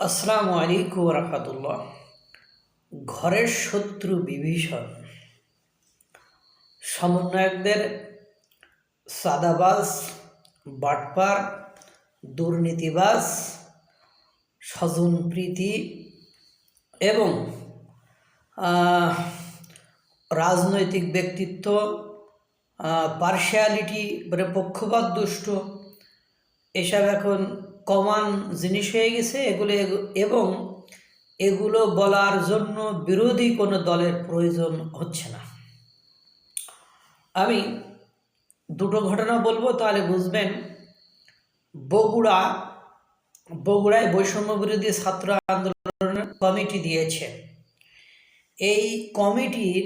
আসসালামু আলাইকুম রহমতুল্লাহ। ঘরের শত্রু বিভীষণ। সমন্বয়কদের সাদাবাজ, বাটপার, দুর্নীতিবাজ স্বজনপ্রীতি এবং রাজনৈতিক ব্যক্তিত্ব পার্শিয়ালিটি মানে পক্ষপাত দুষ্ট এসব এখন কমন জিনিস হয়ে গেছে, এগুলো এবং এগুলো বলার জন্য বিরোধী কোনো দলের প্রয়োজন হচ্ছে না। আমি দুটো ঘটনা বলব, তাহলে বুঝবেন। বগুড়া, বগুড়ায় বৈষম্য বিরোধী ছাত্র আন্দোলনের কমিটি দিয়েছে। এই কমিটির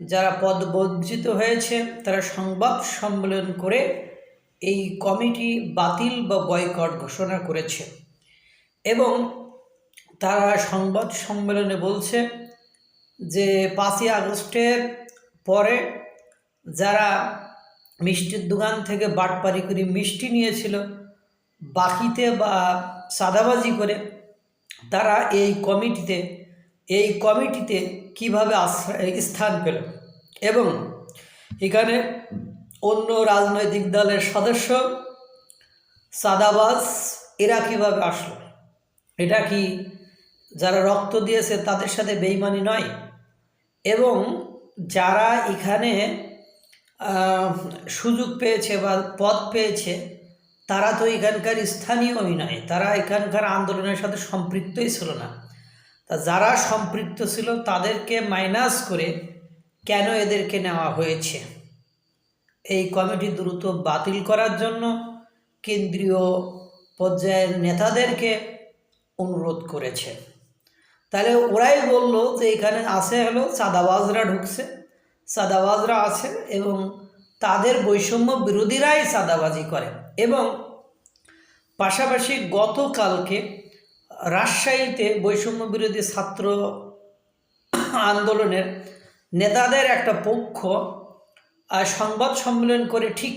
যারা পদবঞ্চিত হয়েছে, তারা সংবাদ সম্মেলন করে এই কমিটি বাতিল বা বয়কট ঘোষণা করেছে এবং তারা সংবাদ সম্মেলনে বলছে যে পাঁচই আগস্টের পরে যারা মিষ্টির দোকান থেকে বাটপারি করে মিষ্টি নিয়েছিল, বাকিতে বা সাদাবাজি করে, তারা এই কমিটিতে এই কমিটিতে কীভাবে আশ্রয়, স্থান পেল? এবং এখানে অন্য রাজনৈতিক দলের সদস্য সাদাবাজ, এরা কীভাবে আসলো? এটা কি যারা রক্ত দিয়েছে তাদের সাথে বেইমানি নয়? এবং যারা এখানে সুযোগ পেয়েছে বা পদ পেয়েছে, তারা তো এখানকার স্থানীয়ই নয়। তারা এখানকার আন্দোলনের সাথে সম্পৃক্তই ছিল না। তা যারা সম্পৃক্ত ছিল তাদেরকে মাইনাস করে কেন এদেরকে নেওয়া হয়েছে? এই কমিটি দ্রুত বাতিল করার জন্য কেন্দ্রীয় পর্যায়ের নেতাদেরকে অনুরোধ করেছে। তাহলে ওরাই বলল যে এখানে আছে হলো সাদাবাজরা ঢুকছে, সাদাবাজরা আছে এবং তাদের বৈষম্য বিরোধীরাই সাদাবাজি করে এবং পাশাপাশি গতকালকে রাজশাহীতে বৈষম্য বিরোধী ছাত্র আন্দোলনের নেতাদের একটা পক্ষ সংবাদ সম্মেলন করে ঠিক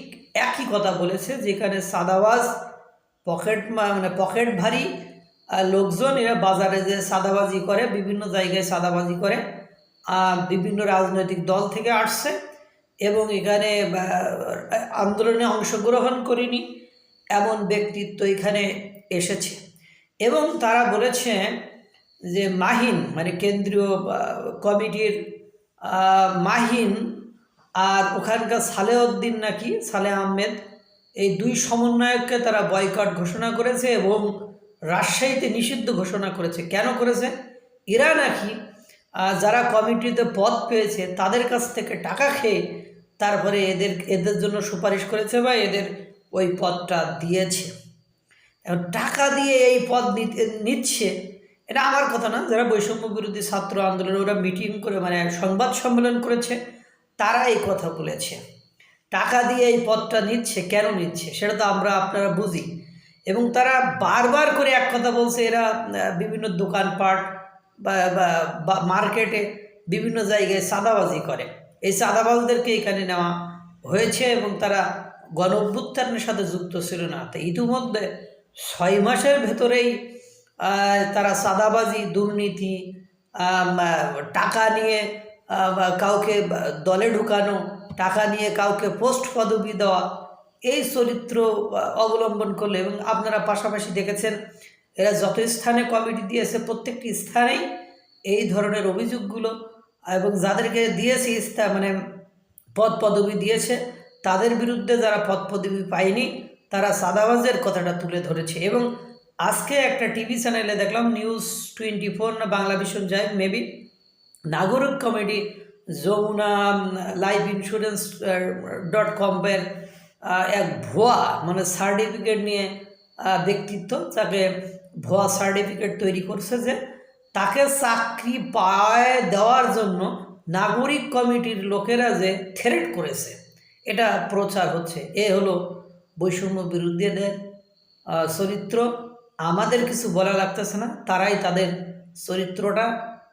একই কথা বলেছে, যেখানে সাদাবাজ পকেট মানে পকেট ভারী লোকজন এরা বাজারে যে সাদাবাজি করে, বিভিন্ন জায়গায় সাদাবাজি করে বিভিন্ন রাজনৈতিক দল থেকে আসছে এবং এখানে আন্দোলনে অংশগ্রহণ করেনি এমন ব্যক্তিত্ব এখানে এসেছে। এবং তারা বলেছে যে মাহিন মানে কেন্দ্রীয় কমিটির মাহিন আর ওখানকার সালেউদ্দিন নাকি, সালে আহমেদ, এই দুই সমন্বয়ককে তারা বয়কট ঘোষণা করেছে এবং রাজশাহীতে নিষিদ্ধ ঘোষণা করেছে। কেন করেছে? এরা নাকি যারা কমিটিতে পদ পেয়েছে, তাদের কাছ থেকে টাকা খেয়ে তারপরে এদের এদের জন্য সুপারিশ করেছে বা এদের ওই পদটা দিয়েছে। এখন টাকা দিয়ে এই পদ নিচ্ছে, এটা আমার কথা না, যারা বৈষম্য বিরোধী ছাত্র আন্দোলন ওরা মিটিং করে মানে সংবাদ সম্মেলন করেছে তারা এই কথা বলেছে। টাকা দিয়ে এই পদটা নিচ্ছে, কেন নিচ্ছে? সেটা তো আমরা আপনারা বুঝি। এবং তারা বারবার করে এক কথা বলছে, এরা বিভিন্ন দোকানপাট বা মার্কেটে বিভিন্ন জায়গায় চাঁদাবাজি করে। এই চাঁদাবাজদেরকে এখানে নেওয়া হয়েছে এবং তারা গণ অভ্যুত্থানের সাথে যুক্ত ছিল না। তো ইতিমধ্যে ছয় মাসের ভেতরেই তারা চাঁদাবাজি, দুর্নীতি টাকা নিয়ে কাউকে দলে ঢুকানো, টাকা নিয়ে কাউকে পোস্ট পদবি দেওয়া, এই চরিত্র অবলম্বন করলে, এবং আপনারা পাশাপাশি দেখেছেন, এরা যত স্থানে কমিটি দিয়েছে, প্রত্যেকটি স্থানেই এই ধরনের অভিযোগগুলো, এবং যাদেরকে দিয়েছে স্থান মানে পদ পদবি দিয়েছে, তাদের বিরুদ্ধে যারা পদ পদবি পায়নি, তারা সাদাবাজের কথাটা তুলে ধরেছে। এবং আজকে একটা টিভি চ্যানেলে দেখলাম, নিউজ টোয়েন্টি ফোর না বাংলা ভিশন যাই মেবি। নাগরিক committee Jamuna life insurance dot কমের এক ভুয়া মানে সার্টিফিকেট নিয়ে ব্যক্তিত্ব তাকে ভুয়া সার্টিফিকেট তৈরি করছে যে তাকে চাকরি পায় দেওয়ার জন্য নাগরিক কমিটির লোকেরা যে থ্রেট করেছে এটা প্রচার হচ্ছে। এ হলো বৈষম্য বিরোধীদের আহ, চরিত্র। আমাদের কিছু বলা লাগতেছে না তারাই তাদের চরিত্রটা